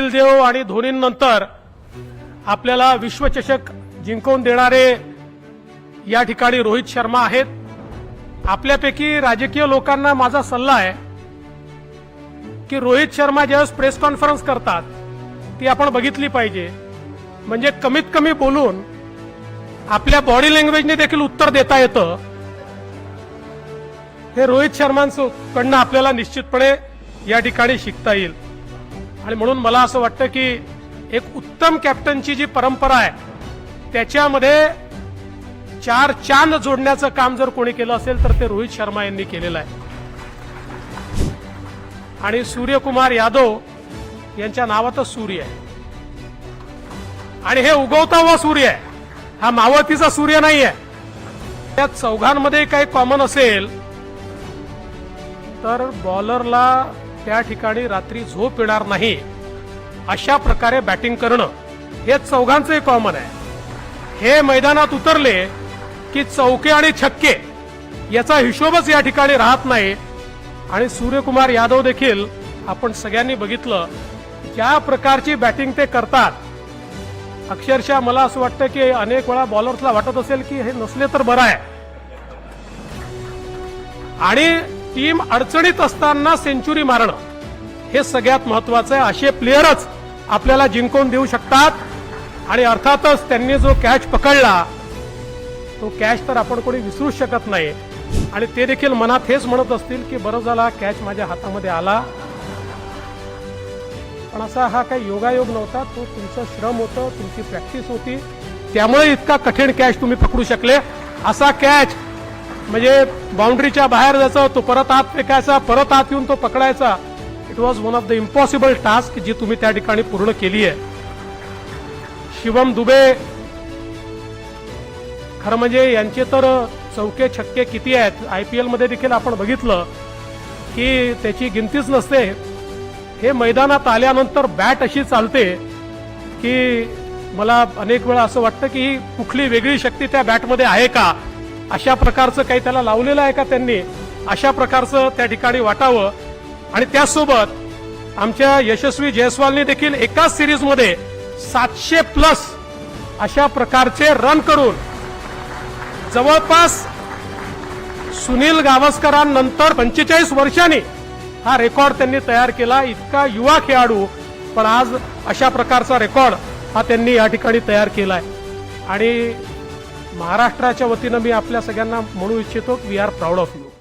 कपिल देव आणि धोनीनंतर आपल्याला विश्वचषक जिंकवून देणारे या ठिकाणी रोहित शर्मा आहेत. आपल्यापैकी राजकीय लोकांना माझा सल्ला आहे की रोहित शर्मा ज्यावेळेस प्रेस कॉन्फरन्स करतात ती आपण बघितली पाहिजे. म्हणजे कमीत कमी बोलून आपल्या बॉडी लँग्वेजने देखील उत्तर देता येतं. हे रोहित शर्मांकडनं आपल्याला निश्चितपणे या ठिकाणी शिकता येईल. आणि म्हणून मला असं वाटतं की एक उत्तम कॅप्टनची जी परंपरा आहे त्याच्यामध्ये चार चांद जोडण्याचं काम जर कोणी केलं असेल तर ते रोहित शर्मा यांनी केलेलं आहे. आणि सूर्यकुमार यादव यांच्या नावातच सूर्य आहे. आणि हे उगवता व सूर्य आहे. हा मावळतीचा सूर्य नाही आहे त्या चौघांमध्ये काही कॉमन असेल तर बॉलरला त्या ठिकाणी रात्री झोप येणार नाही. अशा प्रकारे बॅटिंग करणं हे चौघांचंही कॉमन आहे. हे मैदानात उतरले की चौके आणि छक्के याचा हिशोबच या ठिकाणी राहत नाही. आणि सूर्यकुमार यादव देखील आपण सगळ्यांनी बघितलं ज्या प्रकारची बॅटिंग ते करतात. अक्षरशः मला असं वाटतं की अनेक वेळा बॉलर्सला वाटत असेल की हे नसले तर बरं आहे. आणि टीम अडचणीत असताना सेंचुरी मारणं. हे सगळ्यात महत्वाचं आहे. असे प्लेयरच आपल्याला जिंकून देऊ शकतात. आणि अर्थातच त्यांनी जो कॅच पकडला तो कॅच तर आपण कोणी विसरूच शकत नाही. आणि ते देखील मनात हेच म्हणत असतील की बरं झाला कॅच माझ्या हातामध्ये आला. पण असा हा काही योगायोग नव्हता. तो तुमचं श्रम होतं तुमची प्रॅक्टिस होती. त्यामुळे इतका कठीण कॅच तुम्ही पकडू शकले. असा कॅच म्हणजे बाउंड्रीच्या बाहेर जायचं तो परत आत फेकायचा परत आत येऊन तो पकडायचा it was one of the impossible task जी तुम्ही त्या ठिकाणी पूर्ण केली आहे. शिवम दुबे खरं म्हणजे यांचे तर चौके छक्के किती आहेत? आय पी एलमध्ये देखील आपण बघितलं की त्याची गिनतीच नसते. हे मैदानात आल्यानंतर बॅट अशी चालते की मला अनेक वेळा असं वाटतं की कुठली वेगळी शक्ती त्या बॅटमध्ये आहे का? अशा प्रकारचं काही त्याला लावलेलं आहे का त्यांनी? अशा प्रकारचं त्या ठिकाणी वाटावं. आणि त्यासोबत आमच्या यशस्वी जयस्वालने देखील एकाच सिरीजमध्ये सातशे प्लस अशा प्रकारचे रन करून जवळपास सुनील गावस्करांनंतर पंचेचाळीस वर्षांनी हा रेकॉर्ड त्यांनी तयार केला. इतका युवा खेळाडू पण आज अशा प्रकारचा रेकॉर्ड हा त्यांनी या ठिकाणी तयार केलाय. आणि महाराष्ट्राच्या वतीनं मी आपल्या सगळ्यांना म्हणू इच्छितो we are proud of you